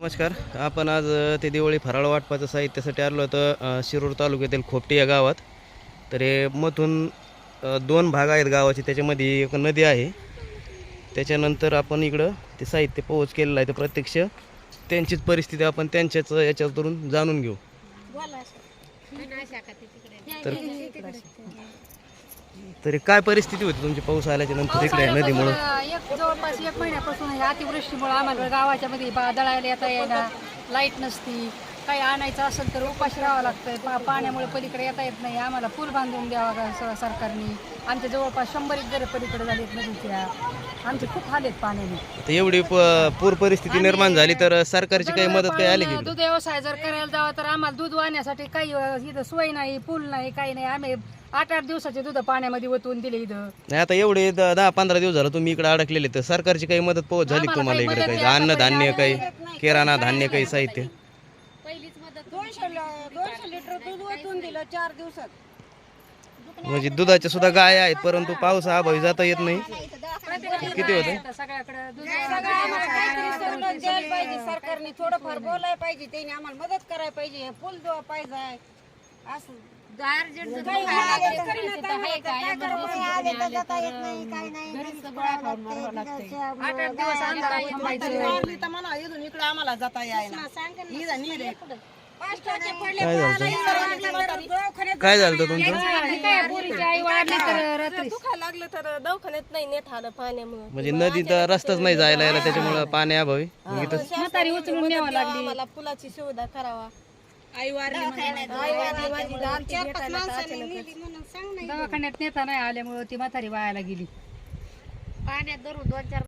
नमस्कार. आपण आज ते दिवाळी फराळ वाटपाचं साहित्यासाठी आलो होतं शिरूर तालुक्यातील खोपटी या गावात. तर हे मधून दोन भाग आहेत गावाचे त्याच्यामध्ये एक नदी आहे. त्याच्यानंतर आपण इकडं ते साहित्य पोहोच केलेलं आहे. तर प्रत्यक्ष त्यांचीच परिस्थिती आपण त्यांच्याच याच्यातून जाणून घेऊ. तर तरी काय परिस्थिती होती तुमची पाऊस आल्याच्यानंतर इकडे नदीमुळं? एक जवळपास एक महिन्यापासून हे अतिवृष्टीमुळे आम्हाला गावाच्या मध्ये दळायला येता येईना लाइट नसती. काही आणायचं असेल तर उपाशी राहावं लागतंय. पा पाण्यामुळे पलीकडे येता येत नाही. आम्हाला पूल बांधून द्यावा का स- सरकारने? आमच्या जवळपास शंभर एक घरं पलीकडे झालीत नदीच्या. आमचे खूप हाल आहेत पाण्याने. तर एवढी प- पूर परिस्थिती निर्माण झाली तर सरकारची काही मदत काही आली की दूध व्यवसाय जर करायला जावं तर आम्हाला दूध वाहण्यासाठी काही अ, इथं सोय नाही पूल नाही काही नाही. आम्ही आठ आठ दिवसाचे दूध पाण्यामध्ये ओतून दिले इथं. नाही आता एवढे द- दहा पंधरा दिवस झालं तुम्ही इकडे अडकलेले तर सरकारची काही मदत पोहोच झाली का तुम्हाला इकडे काही? अन्न धान्य काही किराणा धान्य काही साहित्य? दोनशे ल- दोनशे लिटर दूध ओतून दिलं चार दिवसात. म्हणजे दुधाच्या सुद्धा गाय आहेत परंतु पाऊस अभावी जाता येत नाही. किती होते? सगळ्याकडे दूध आम्हाला काहीतरी सवलत द्यायला पाहिजे सरकारने थोडंफार बोलायला पाहिजे त्याने आम्हाला मदत करायला पाहिजे पूल द्यावा पाहिजे. इकडे आम्हाला जाता यायला. पाचटाचे पडले काय झालं लागलं. तर दवाखान्यात नाही नेत आलं पाण्यामुळे. म्हणजे नदीत रस्ताच नाही जायला यायला त्याच्यामुळं पाणी अभावी. म्हातारी उचलून न्यावं लागली. आम्हाला पुलाची सुविधा करावा. आई वारली आई वारली माझी लहान ती चार पाच भेटायला तर माणसांनी अचानकच. नेली म्हणून सांग नाही. दवाखान्यात नेता नाही आल्यामुळे ती म्हातारी वायाला गेली. पाण्यात धरून दोन चार